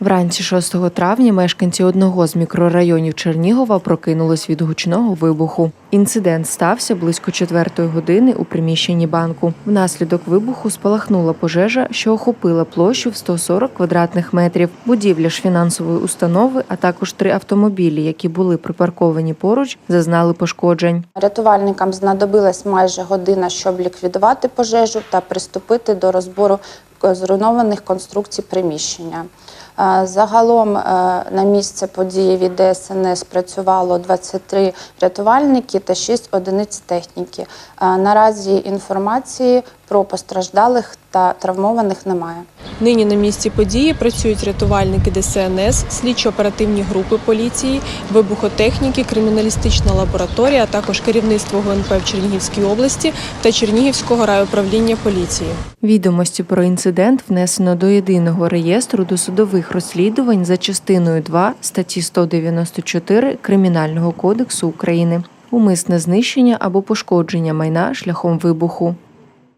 Вранці 6 травня мешканці одного з мікрорайонів Чернігова прокинулись від гучного вибуху. Інцидент стався близько четвертої години у приміщенні банку. Внаслідок вибуху спалахнула пожежа, що охопила площу в 140 квадратних метрів. Будівля ж фінансової установи, а також три автомобілі, які були припарковані поруч, зазнали пошкоджень. Рятувальникам знадобилась майже година, щоб ліквідувати пожежу та приступити до розбору зруйнованих конструкцій приміщення. Е, Загалом е, на місце події від ДСНС працювало 23 рятувальники та 6 одиниць техніки. Е, Наразі інформації про постраждалих та травмованих немає. Нині на місці події працюють рятувальники ДСНС, слідчо-оперативні групи поліції, вибухотехніки, криміналістична лабораторія, а також керівництво ГУНП в Чернігівській області та Чернігівського райуправління поліції. Відомості про інцидент внесено до єдиного реєстру досудових розслідувань за частиною 2 статті 194 Кримінального кодексу України. Умисне знищення або пошкодження майна шляхом вибуху.